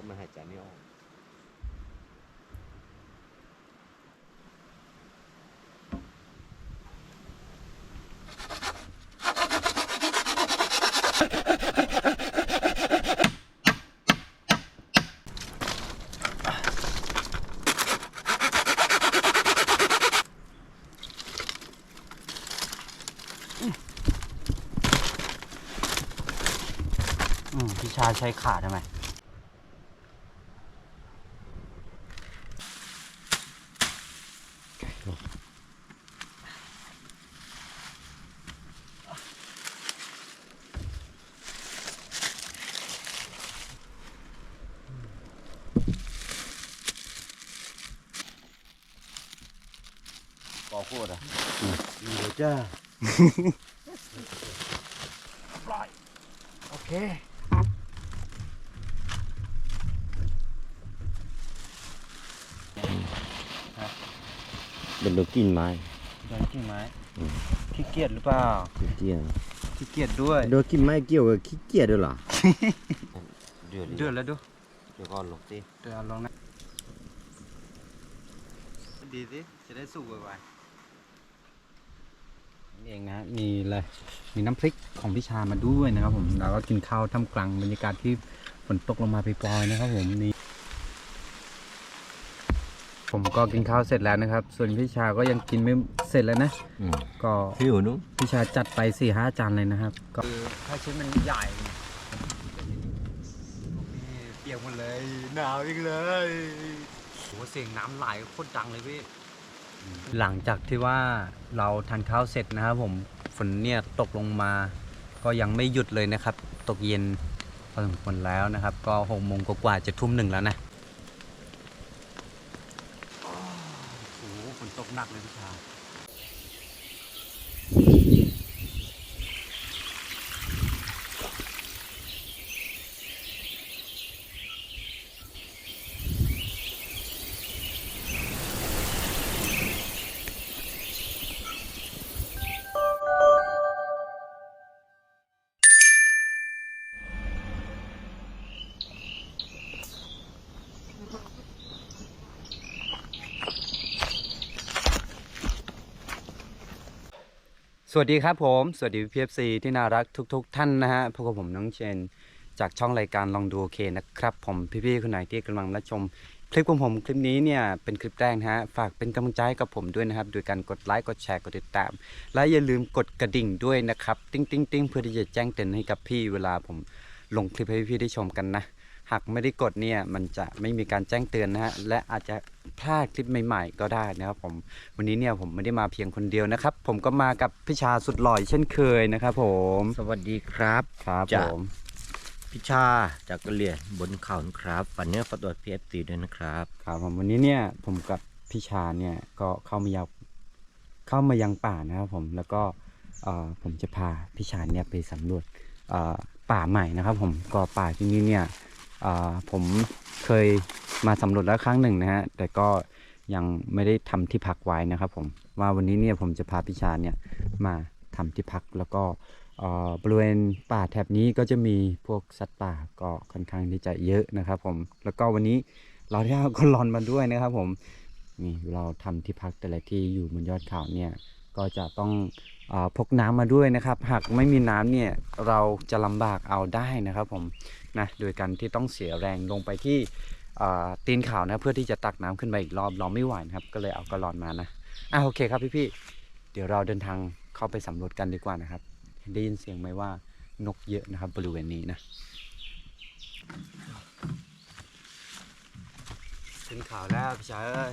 ราะมันหายใจไม่ออกพี่ชาใช้ขาทำไม ปอโคตรอะ เดี๋ยวจ้า โอเคเป็นดอกกินไม้โดนกิ่งไม้อืมขี้เกียจหรือเปล่าขี้เกียจขี้เกียจด้วยดอกกินไม้เกี่ยวกับขี้เกียจด้วยเหรอ เดือดเดือดแล้วดูเดี๋ยวก่อนลงสิเดือดลองนะดีสิจะได้สุกไวๆนี่ เองนะมีอะไรมีน้ำพริกของพี่ชามาด้วยนะครับผมแล้วก็กินข้าวท่ามกลางบรรยากาศที่ฝนตกลงมาปล่อยๆนะครับผมนี่ผมก็กินข้าวเสร็จแล้วนะครับ ส่วนพี่ชาก็ยังกินไม่เสร็จแล้วนะอืมก็พี่หนูพี่ชาจัดไปสี่ห้าจานเลยนะครับ ก็ถ้าชิ้นมันใหญ่เปียกหมดเลยหนาวอีกเลยโหเสียงน้ำไหลโคตรดังเลยพี่ หลังจากที่ว่าเราทานข้าวเสร็จนะครับผมฝนเนี่ยตกลงมาก็ยังไม่หยุดเลยนะครับ ตกเย็นพอสมควรแล้วนะครับ ก็หกโมงกว่าจะทุ่มหนึ่งแล้วนะโอ้โหฝนตกหนักเลยพี่ชา สวัสดีครับผม สวัสดีพีเอฟซีที่น่ารักทุก ๆ ท่านนะฮะพบกับผมน้องเชน จากช่องรายการลองดูโอเคนะครับ ผมพี่ๆคนไหนที่กำลังรับชม คลิปของผมคลิปนี้เนี่ยเป็นคลิปแรกนะฮะฝากเป็นกำลังใจกับผมด้วยนะครับ โดยการกดไลค์กดแชร์กดติดตาม และอย่าลืมกดกระดิ่งด้วยนะครับ ติ้งติ้งติ้งเพื่อที่จะแจ้งเตือนให้กับพี่เวลาผมลงคลิปให้พี่ๆได้ชมกันนะ หากไม่ได้กดเนี่ยมันจะไม่มีการแจ้งเตือนนะฮะและอาจจะพลาดคลิปใหม่ๆ ก็ได้นะครับผมวันนี้เนี่ยผมไม่ได้มาเพียงคนเดียวนะครับ ผมก็มากับพี่ชาสุดหล่อยเช่นเคยนะครับผมสวัสดีครับครับจ้ะ ผมพิชาจากกะเหลี่ยบนเขานะครับฝันเนื้อฝันตัวพีเอฟซีด้วยนะครับ ครับผมวันนี้เนี่ยผมกับพี่ชาเนี่ยก็เข้ามายังเข้ามายังป่านะครับผมแล้วก็เอ่อผมจะพาพี่ชาเนี่ยไปสำรวจเอ่อป่าใหม่นะครับ ผมก็ป่าที่นี่เนี่ยเอ่อ ผมเคยมาสำรวจแล้วครั้งหนึ่งนะฮะ แต่ก็ยังไม่ได้ทำที่พักไว้นะครับผมว่าวันนี้เนี่ยผมจะพาพี่ชาเนี่ยมาทำที่พักแล้วก็บริเวณป่าแถบนี้ก็จะมีพวกสัตว์ป่าก็ค่อนข้างที่จะเยอะนะครับผมแล้วก็วันนี้เราได้เอากลอนมาด้วยนะครับผมนี่เราทำที่พักแต่ละที่อยู่บนยอดเขาเนี่ยก็จะต้องออพกน้ำมาด้วยนะครับ หากไม่มีน้ำเนี่ยเราจะลำบากเอาได้นะครับผม นะโดยการที่ต้องเสียแรงลงไปที่ตีนเขานะเพื่อที่จะตักน้ำขึ้นไปอีกรอบเราไม่ไหวนะครับ ก็เลยเอากระลอนมานะอะโอเคครับพี่ๆเดี๋ยวเราเดินทางเข้าไปสำรวจกันดีกว่านะครับ ได้ยินเสียงไหมว่านกเยอะนะครับบริเวณนี้นะขึ้นเขาแล้วพี่ชายเอ้ย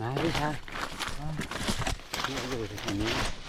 มาพี่ชายนี่อ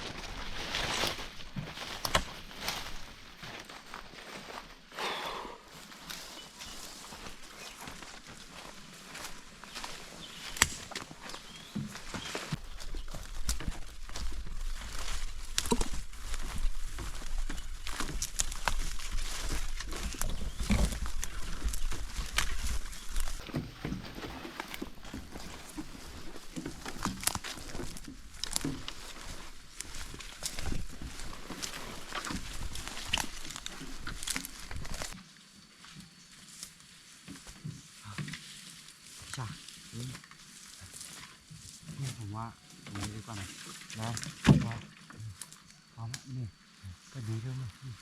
ผมว่าตรงนี้ดีกว่านะนะพร้อพอละนี่ก็ดีด้วยนะนี่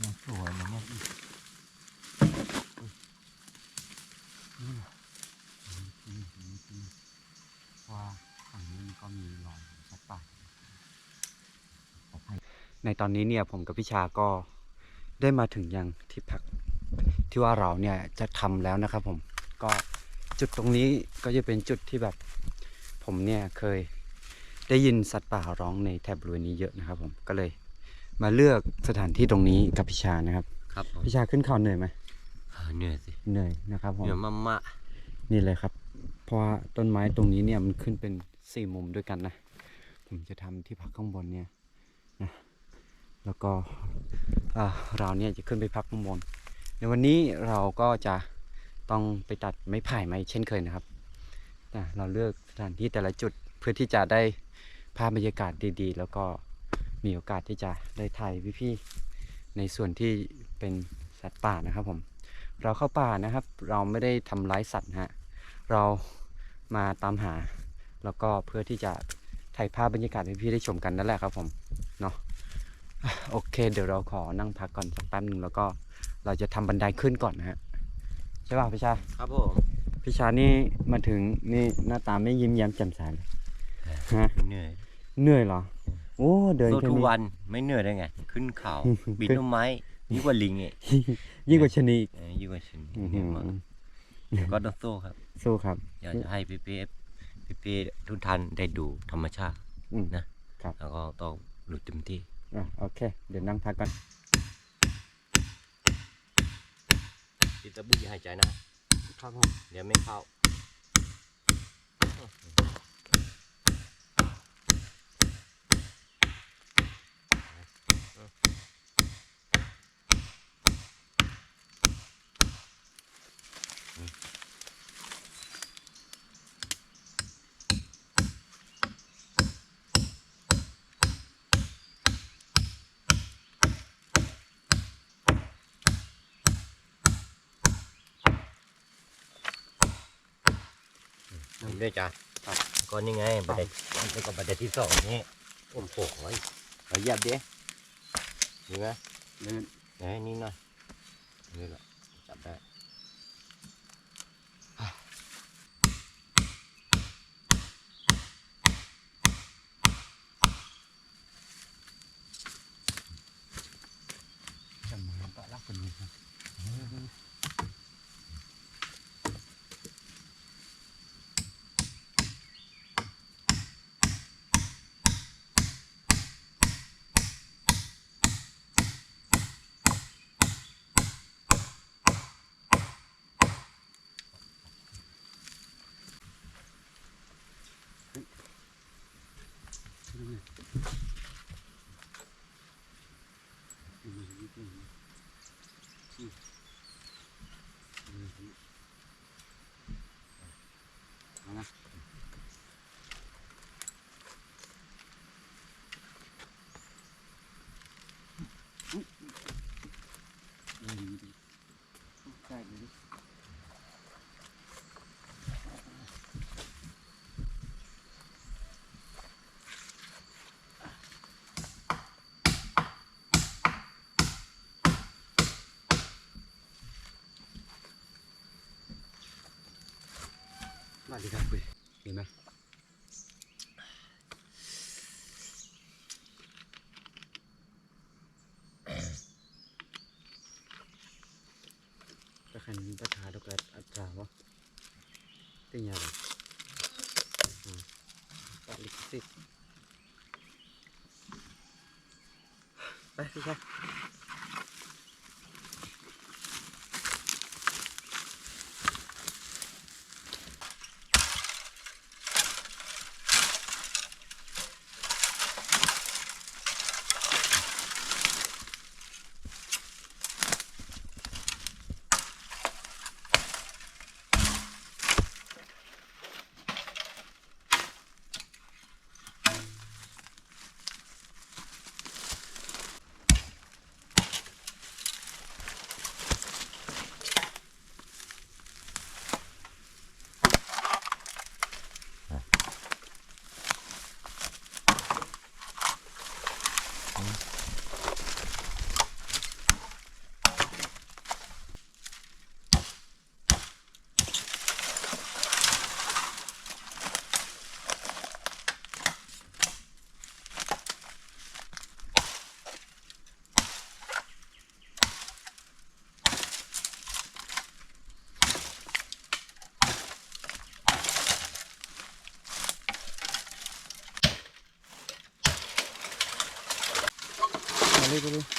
นี่สวยนะเนี่ยนี่นี่นี่นี่นี่นี่ว่าฝั่งนี้มันก็มีรอยสัตว์ป่าขออภัยในตอนนี้เนี่ยผมกับพี่ชาก็ได้มาถึงยังที่พักที่ว่าเราเนี่ยจะทำแล้วนะครับผมก็จุดตรงนี้ก็จะเป็นจุดที่แบบ ผมเนี่ยเคยได้ยินสัตว์ป่าร้องในแถบบริเวณนี้เยอะนะครับ ผมก็เลยมาเลือกสถานที่ตรงนี้กับพี่ชานะครับครับผมพี่ชาขึ้นเขาเหนื่อยไหมอ่าเหนื่อยสิเหนื่อยนะครับผมเหนื่อยมากนี่เลยครับ เพราะว่าต้นไม้ตรงนี้เนี่ยมันขึ้นเป็นสี่มุมด้วยกันนะผมจะทำที่พักข้างบนเนี่ยนะแล้วก็อ่าเราเนี่ยจะขึ้นไปพักข้างบนในวันนี้เราก็จะต้องไปตัดไม้ไผ่มาอีกเช่นเคยนะครับ แต่เราเลือกสถานที่แต่ละจุดเพื่อที่จะได้ภาพบรรยากาศดีๆ แล้วก็มีโอกาสที่จะได้ถ่ายพี่ๆในส่วนที่เป็นสัตว์ป่านะครับผม เราเข้าป่านะครับ เราไม่ได้ทำร้ายสัตว์นะฮะเรามาตามหา แล้วก็เพื่อที่จะถ่ายภาพบรรยากาศให้พี่ได้ชมกันนั่นแหละครับผมเนาะโอเค เดี๋ยวเราขอนั่งพักก่อนสักแป๊บหนึ่งแล้วก็เราจะทำบันไดขึ้นก่อนนะฮะใช่ป่ะพี่ชาครับผม พี่ชานี่มาถึงนี่หน้าตาไม่ยิ้มแย้มแจ่มใสเลยฮะเหนื่อยเหนื่อยเหรอ โอ้เดินโซแค่ทุกนี้วันไม่เหนื่อยได้ไง ขึ้นเขาบินต้นไม้ยิ่งกว่าลิงอีกยิ่งกว่าชะนีอีกเออยิ่งกว่าฉันอื้อเหหืนื่อยอมากแต่ก็ต้องสู้ครับ สู้ครับ อยากจะให้พี่พี่พี่พี่ทุกท่านได้ดูธรรมชาติอืม นะครับ แล้วก็ต้องหลุดเต็มที่ อะโอเค เดี๋ยวนั่งพักก่อนพี่ตะบุอย่าหายใจนะ ครับผม เดี๋ยวไม่เข้า ด้วยจ้ะครับก็นี่ไงบันไดนี่ก็บันไดที่สองนี่โอ้โหเอาเหยียบดิดีไหมเดินไหนนี่หน่อยนี่แหละจับได้จะมาปะลักเป็นยังไมาดีครับคุยดีไหมก็คันนี้ก็ทาดอกรดอัตราวะติงยาเลยอ่าปะลิขสิทธิ์ไปพี่ชาย เ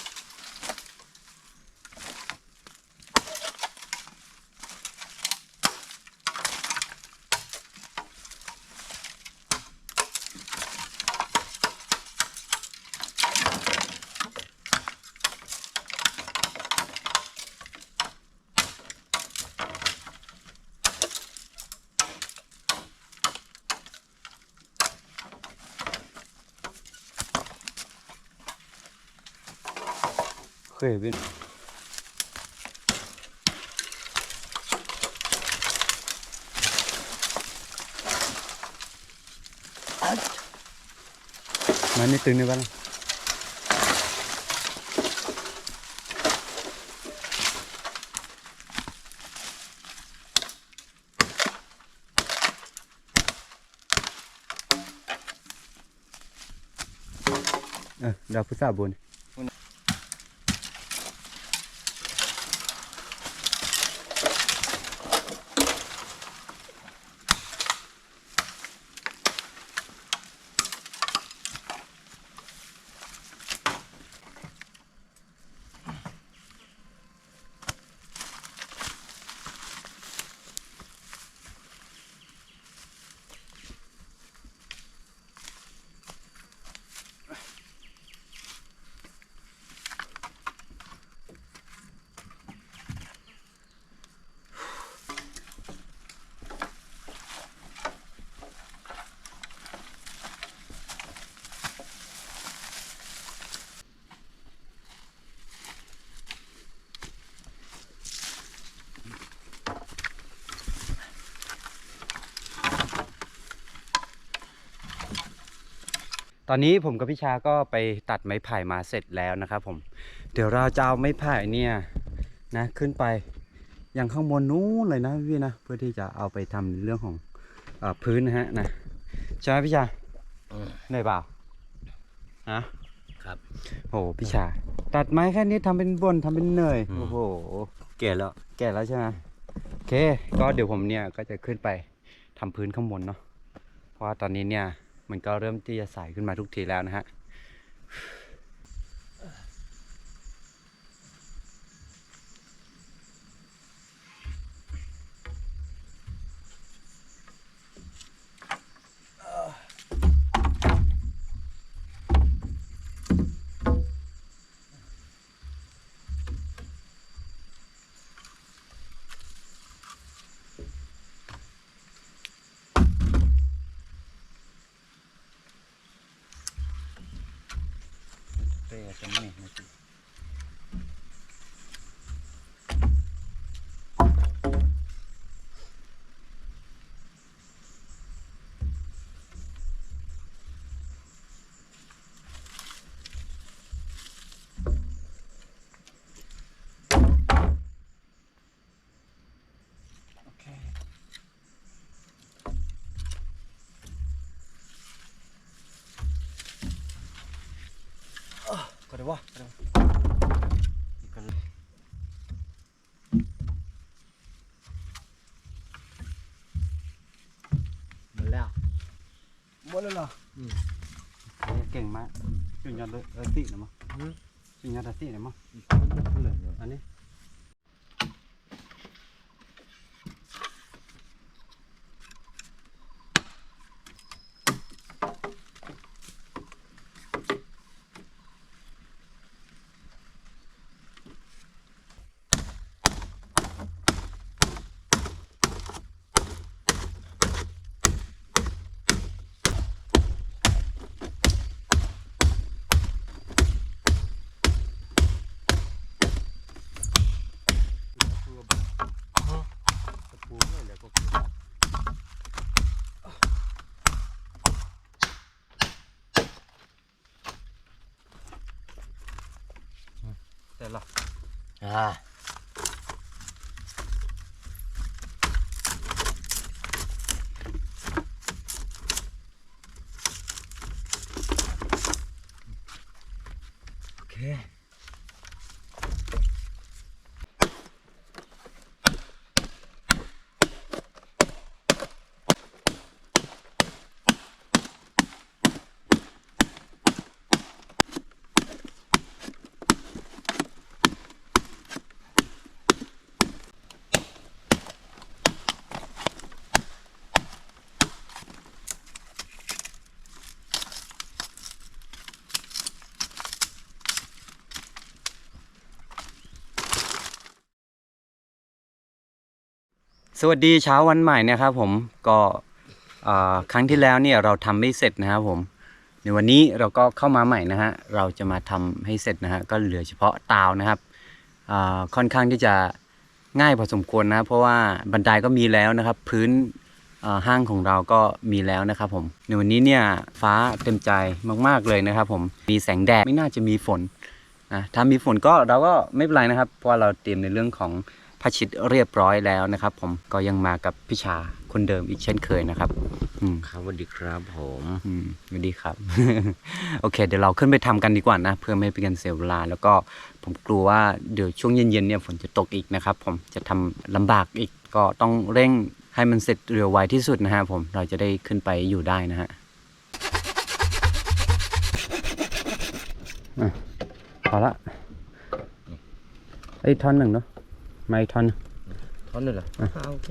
ลยไปเลยเคย ตึงในบ้านเออดาวพุทธาบุญตอนนี้ผมกับพี่ชาก็ไปตัดไม้ไผ่มาเสร็จแล้วนะครับผม เดี๋ยวเราจะเอาไม้ไผ่เนี่ยนะขึ้นไปยังข้างบนนู้นเลยนะพี่นะเพื่อที่จะเอาไปทำเรื่องของเออพื้นนะฮะนะใช่ไหมพี่ชาอืมเหนื่อยเปล่าฮะครับโอ้พี่ชา ตัดไม้แค่นี้ทำเป็นบนทำเป็นเหนื่อยอืมโอ้โหเกลียดแล้วแก่แล้วใช่ไหมโอเค ก็เดี๋ยวผมเนี่ยก็จะขึ้นไปทำพื้นข้างบนเนาะเพราะว่าตอนนี้เนี่ย มันก็เริ่มที่จะใสขึ้นมาทุกทีแล้วนะฮะ ก็ได้วะก็ได้วะนี่ก็หมดแล้วหมดแล้วเหรออืมเก่งมากจุดยอดเลยเออตินะมั้งจุดยอดตินะมั้งอันนี้ Yeah. สวัสดีเช้าวันใหม่นะครับผมก็ครั้งที่แล้วเนี่ยเราทำไม่เสร็จนะครับผม ในวันนี้เราก็เข้ามาใหม่นะฮะเราจะมาทำให้เสร็จนะฮะก็เหลือเฉพาะตาวนะครับค่อนข้างที่จะง่ายพอสมควรนะเพราะว่าบันไดก็มีแล้วนะครับ พื้นห้างของเราก็มีแล้วนะครับผม ในวันนี้เนี่ยฟ้าเต็มใจมากๆเลยนะครับ ผมมีแสงแดดไม่น่าจะมีฝนนะถ้ามีฝนก็เราก็ไม่เป็นไรนะครับ เพราะว่าเราเตรียมในเรื่องของ ผ้าชิดเรียบร้อยแล้วนะครับ ผมก็ยังมากับพี่ชาคนเดิมอีกเช่นเคยนะครับอืมครับสวัสดีครับผมอืมสวัสดีครับ โอเค เดี๋ยวเราขึ้นไปทำกันดีกว่านะ เพื่อไม่ให้เป็นการเสียเวลา แล้วก็ผมกลัวว่าเดี๋ยวช่วงเย็นๆเนี่ยฝนจะตกอีกนะครับ ผมจะทำลำบากอีกก็ต้องเร่งให้มันเสร็จเร็วไวที่สุดนะฮะผมเราจะได้ขึ้นไปอยู่ได้นะฮะอะพอละไอ้ยท่อนหนึ่งเนาะ มาอีกท่อนหนึ่งท่อนนึงเหรออะโอเค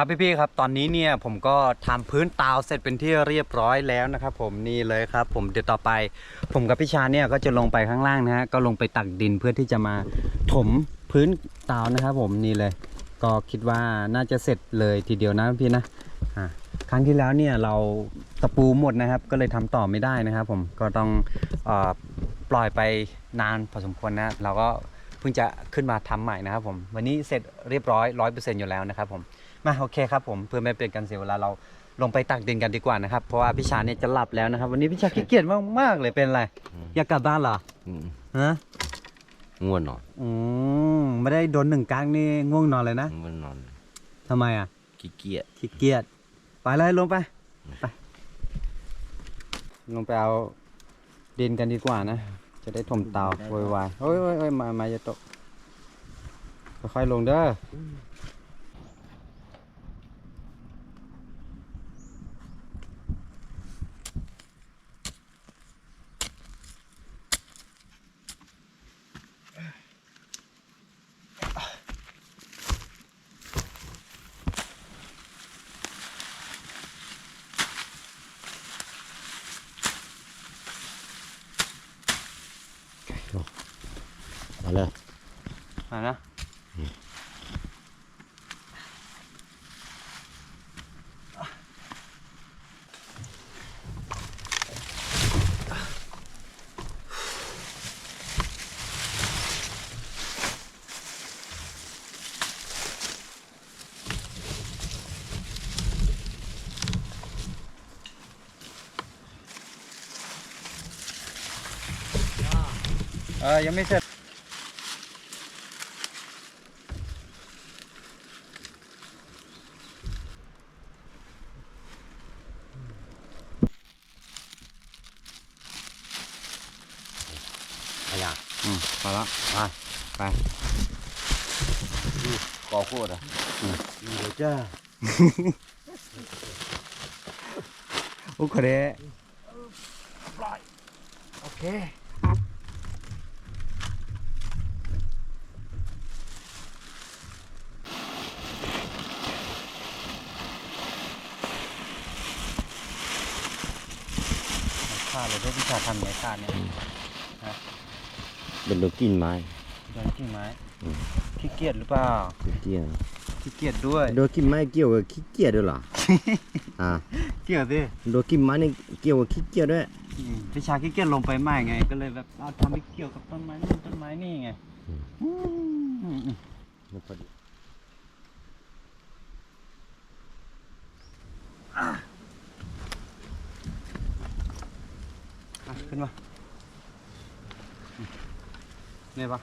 ครับพี่ๆครับตอนนี้เนี่ยผมก็ทำพื้นตาวเสร็จเป็นที่เรียบร้อยแล้วนะครับผมนี่เลยครับ ผมเดี๋ยวต่อไป ผมกับพี่ชาเนี่ยก็จะลงไปข้างล่างนะฮะก็ลงไปตักดินเพื่อที่จะมาถมพื้นตาวนะครับผมนี่เลย ก็คิดว่าน่าจะเสร็จเลยทีเดียวนะพี่นะครั้งที่แล้วเนี่ยเราตะปูหมดนะครับ ก็เลยทำต่อไม่ได้นะครับ ผมก็ต้องออปล่อยไปนานพอสมควรนะเราก็เพิ่งจะขึ้นมาทำใหม่นะครับผมวันนี้เสร็จเรียบร้อยร้อยเปอร์เซ็นต์อยู่แล้วนะครับผม มาโอเคครับผมเพื่อไม่เป็นการเสียเวลาเราลงไปตักดินกันดีกว่านะครับ เพราะว่าพี่ชาเนี่ยจะหลับแล้วนะครับ วันนี้พี่ชาขี้เกียจมากๆเลยเป็นไร อยากกลับบ้านเหรออืมฮะง่วนนอนอืมไม่ได้โดนหนึ่งกลางนี่ง่วงนอนเลยนะง่วนนอนทำไมอะขี้เกียจขี้เกียจไปเลยลงไปไปลงไปเอาดินกันดีกว่านะ จะได้ถมเตาโวยวายเฮ้ยเฮ้ยเฮ้ยมามาจะตกค่อยๆลงเด้อ เออยังไม่เสร็จอะไรอะอืมพอละไปไปกอโคตรอะอืมเดี๋ยวจ้า โอ้คนเด้ โอเค ขาดเลยด้วยพี่ชาทำไงขาดเนี่ยเป็นดอกกิ่งไม้โดนกิ่งไม้อืมขี้เกียจหรือเปล่าขี้เกียจขี้เกียจด้วยดอกกิ่งไม้เกี่ยวกับขี้เกียจด้วยเหรอ อ่าเกี่ยวสิดอกกิ่งไม้นี่เกี่ยวกับขี้เกียจด้วยอืมพี่ชาขี้เกียจลงไปใหม่ไง ก็เลยแบบเอาทำให้เกี่ยวกับต้นไม้นู่นต้นไม้นี่ไงอืม อืมอืมอืมแล้วพอดี ขึ้นมาอืมเนี่ยปะ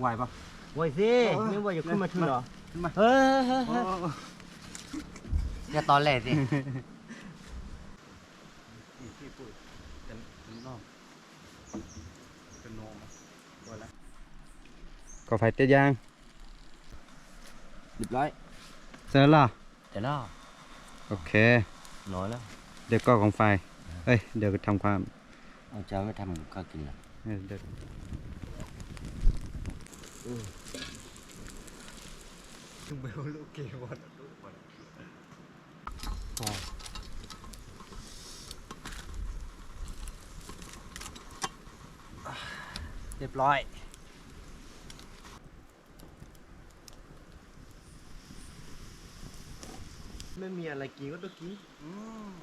ไหวปะไว้สิเออไม่ว่าจะขึ้นมาถึงเหรอขึ้นมาเฮ้ยเฮ้ยโอ้เฮ้ยโอ้อย่าตอนแรกสิ นี่พี่ปุ๋ยเป็นเป็นนอกเป็นโนมตัวละก็ไฟเตี้ยางเรียบร้อยเสร็จแล้วเหรอแต่แล้วโอเค น้อยแล้ว เดี๋ยวก็ของไฟ เอ้ย เดี๋ยวทำความ เอาเจ้าไม่ทำก็กินละเออเดี๋ยวเบลลูกเกวอนเรียบร้อยไม่มีอะไรกินก็ต้องกิน อืม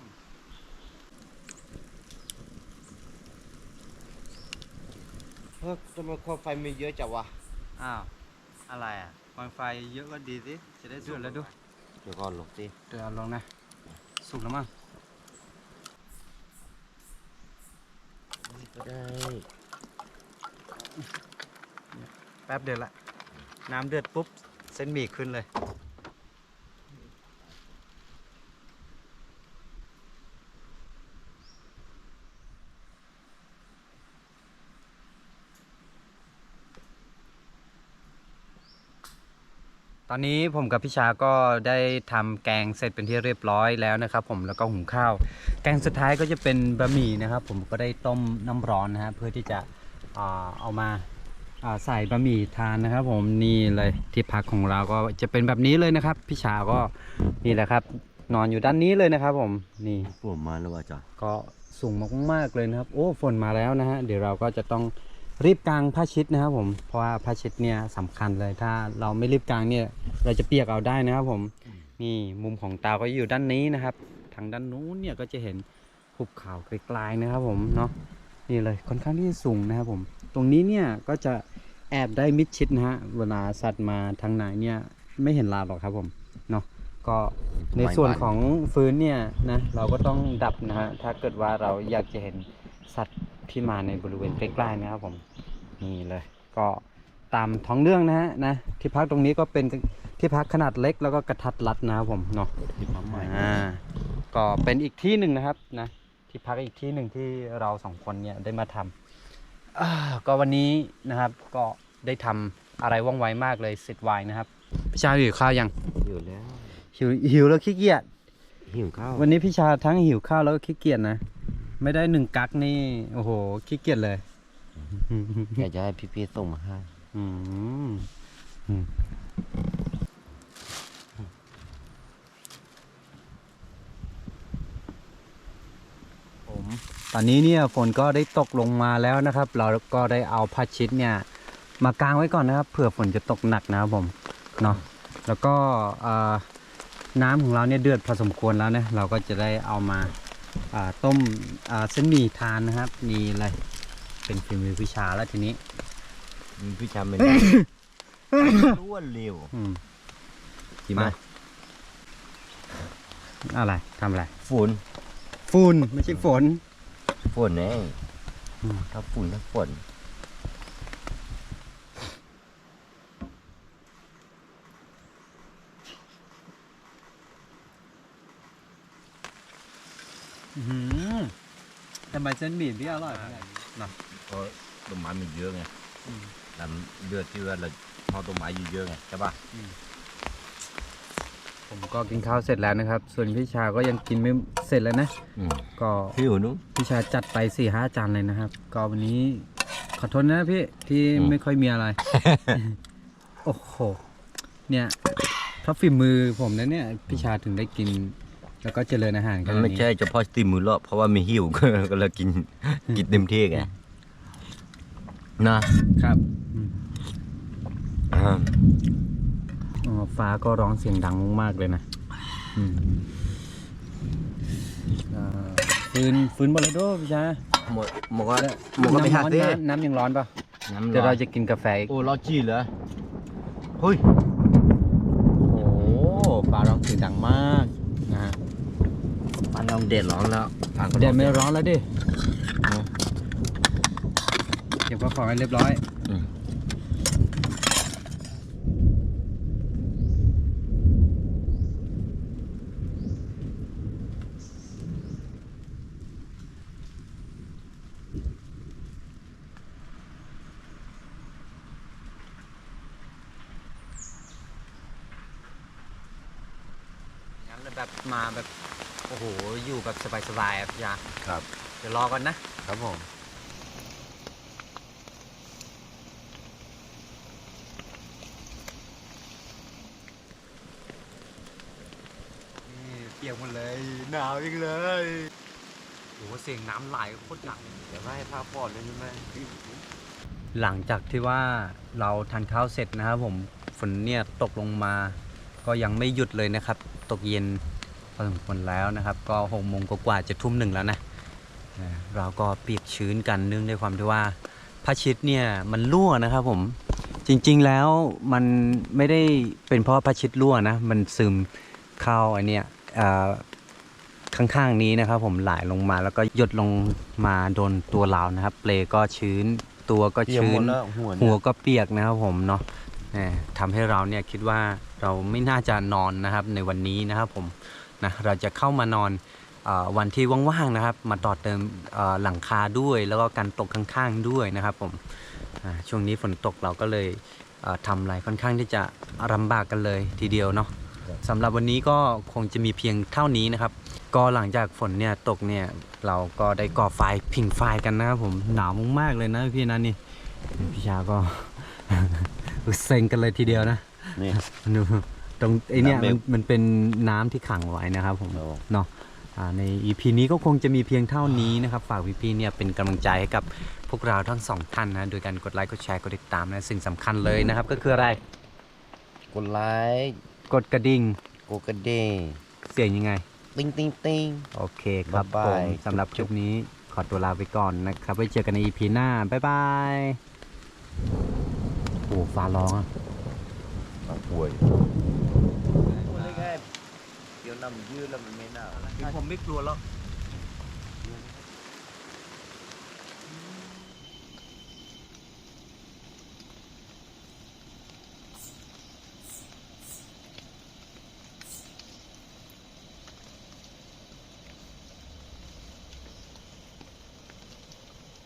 เฮ้ยทำไมคอไฟมีเยอะจังวะอ้าว อะไรอะควันไฟเยอะก็ดีสิ จะได้สุกแล้วด้วยเดี๋ยวก่อนหลบสิเดี๋ยวเอาลงนะ สุกแล้วมั้งก็ได้แป๊บเดียวละ น้ำเดือดปุ๊บ เส้นหมี่ขึ้นเลย ตอนนี้ผมกับพี่ชาก็ได้ทำแกงเสร็จเป็นที่เรียบร้อยแล้วนะครับผมแล้วก็หุงข้าว แกงสุดท้ายก็จะเป็นบะหมี่นะครับ ผมก็ได้ต้มน้ำร้อนนะฮะเพื่อที่จะอ่าเอามาอ่าใส่บะหมี่ทานนะครับ ผมนี่เลยที่พักของเราก็จะเป็นแบบนี้เลยนะครับ พี่ชาก็นี่แหละครับ นอนอยู่ด้านนี้เลยนะครับ ผมนี่ปวดมาแล้วว่าจ้ะก็สูงมากๆเลยนะครับ โอ้ฝนมาแล้วนะฮะเดี๋ยวเราก็จะต้อง รีบกางผ้าชิดนะครับผมเพราะว่าผ้าชิดเนี่ยสำคัญเลยถ้าเราไม่รีบกางเนี่ย เราจะเปียกเอาได้นะครับผมนี่มุมของตาก็อยู่ด้านนี้นะครับ ทางด้านนู้นเนี่ยก็จะเห็นภูเขาไกลๆนะครับผมเนาะนี่เลยค่อนข้างที่จะสูงนะครับผม ตรงนี้เนี่ยก็จะแอบได้มิดชิดนะฮะเวลาสัตว์มาทางไหนเนี่ยไม่เห็นลาหรอกครับผมเนาะก็ในส่วนของฟืนเนี่ยนะเราก็ต้องดับนะฮะถ้าเกิดว่าเราอยากจะเห็นสัตว์ ที่มาในบริเวณใกล้ๆนะครับผมนี่เลยก็ตามท้องเรื่องนะฮะนะที่พักตรงนี้ก็เป็นที่พักขนาดเล็กแล้วก็กระทัดรัดนะครับผมเนาะที่ปั๊มใหม่อ่าก็เป็นอีกที่หนึ่งนะครับนะที่พักอีกที่หนึ่งที่เราสองคนเนี่ยได้มาทำอ่าก็วันนี้นะครับก็ได้ทำอะไรว่องไวมากเลยสิทธิ์วายนะครับพี่ชาหิวข้าวยังอยู่แล้วหิวหิวแล้วขี้เกียจหิวข้าววันนี้พี่ชาทั้งหิวข้าวแล้วก็ขี้เกียจนะ ไม่ได้หนึ่งกักนี่ โอ้โหขี้เกียจเลย อยากจะให้พี่ๆส่งมาให้อืมอืมผมตอนนี้เนี่ยฝนก็ได้ตกลงมาแล้วนะครับ เราก็ได้เอาผ้าชิดเนี่ยมากางไว้ก่อนนะครับเผื่อฝนจะตกหนักนะครับผมเนาะแล้วก็เอ่อน้ำของเราเนี่ยเดือดพอสมควรแล้วนะเราก็จะได้เอามาอ่า ต้มอ่าเส้นหมี่ทานนะครับนี่เลยเป็นฝีมือพิชาแล้วทีนี้มีพี่ชายเป็นล้วนเร็วอืมจริงไหมมาอะไรทำอะไรฝุ่นฝุ่นไม่ใช่ฝนฝุ่นเองอืมถ้าฝุ่นถ้าฝน อื้อหือทำ ไมเส้นหมี่ที่อร่อยขนาดนี้นะเพราะต้นไม้มีเยอะไงอืมน้ำเดือดที่ว่าเราพอต้นไม้เยอะๆไงใช่ป่ะผมก็กินข้าวเสร็จแล้วนะครับ ส่วนพี่ชาก็ยังกินไม่เสร็จแล้วนะ อืมก็หิวนุ๊กพี่ชาจัดไปสี่ห้าจานเลยนะครับ ก็วันนี้ขอโทษนะพี่ที่อืม ไม่ค่อยมีอะไร โอ้โห เนี่ยเพราะฝีมือผมนะเนี่ยพี่ชาถึงได้กิน แล้วก็เจริญอาหารกันมันไม่ใช่เฉพาะสตรีมมือเลาะเพราะว่ามีหิว ก็ก็เลยกินกินเต็มที่ไงนะครับอืมอ่าอ๋อฟ้าก็ร้องเสียงดังมากๆเลยนะอืมอ่าฟืนฟืนบอลโดพี่ชาหมดหมดก็หมดก็ไปหาน้ำสิร้อนน้ำน้ำยังร้อนปะน้ำเดี๋ยวเราจะกินกาแฟอีกโอ้รอจีเหรอเฮ้ย โอ้โหฟ้าร้องเสียงดังมากนะฮะ ปานน้อง เด็ดร้อนแล้วปานก็แดดไม่ร้อนแล้วดิเก็บข้าวของให้เรียบร้อยอืมงั้นแบบมาแบบโอ้โหอยู่ แบบสบายๆอะพี่ชาครับ เดี๋ยวรอกันนะ ครับผม นี่เปียกหมดเลย หนาวอีกเลยโอ้โหเสียงน้ำไหลโคตรดังเดี๋ยวให้พักผ่อนเลยใช่ไหมหลังจากที่ว่าเราทานข้าวเสร็จนะครับผมฝนเนี่ยตกลงมาก็ยังไม่หยุดเลยนะครับ ตกเย็นพ อสมควรแล้วนะครับ ก็หกโมงกว่าๆจะทุ่มหนึ่งแล้วนะเอ่อเราก็เปียกชื้นกันเนื่องด้วยความที่ว่าผ้าชิดเนี่ยมันรั่วนะครับผมจริงๆแล้วมันไม่ได้เป็นเพราะว่าผ้าชิดรั่วนะมันซึมเข้าไอเนี่ยเอ่อข้างๆนี้นะครับ ผมไหลลงมาแล้วก็หยดลงมาโดนตัวเรานะครับ เปลก็ชื้นตัวก็เปียกชื้หมนดแล้วหัวหัเนี่วยก็เปียกนะครับผมเนาะเอ่อทำให้เราเนี่ยคิดว่าเราไม่น่าจะนอนนะครับในวันนี้นะครับผม นะเราจะเข้ามานอนเออวันที่ว่างๆนะครับ มาต่อเติมเอ่อหลังคาด้วย แล้วก็การตกข้างๆด้วยนะครับผมอ่าช่วงนี้ฝนตกเราก็เลยเอ่อทำอะไรค่อนข้างที่จะลำบากกันเลยทีเดียวเนาะสำหรับวันนี้ก็คงจะมีเพียงเท่านี้นะครับ ก็หลังจากฝนเนี่ยตกเนี่ยเราก็ได้ก่อไฟผิงไฟกันนะครับผมหนาวมากๆเลยนะพี่นันนี่พี่ชาก็เซ็งกันเลยทีเดียวนะนี่ดู ตรงไอเนี่ยน้ำเมมันลมันเป็นน้ำที่ขังไว้นะครับผมโอ้เนาะอ่าใน EP นี้ก็คงจะมีเพียงเท่านี้นะครับฝากพี่ๆเนี่ยเป็นกำลังใจให้กับพวกเราทั้งสองท่านนะโดยการกดไลค์กดแชร์กดติดตามนะสิ่งสำคัญเลยนะครับ ก็คืออะไรกดไลค์กดกระดิ่งกดกระดิ่งเสียงยังไง ติ้งติ้งติ้ง โอเคครับบ๊ายผบาย มสำหรับคลิปนี้ขอตัวลาไปก่อนนะครับ ไว้เจอกันใน EP หน้า บ๊ายบายโอ้ฟ้าร้องอะอะป่วย เดี๋ยวนำยืดแล้วมันไม่น่าผมไม่กลัวแล้ว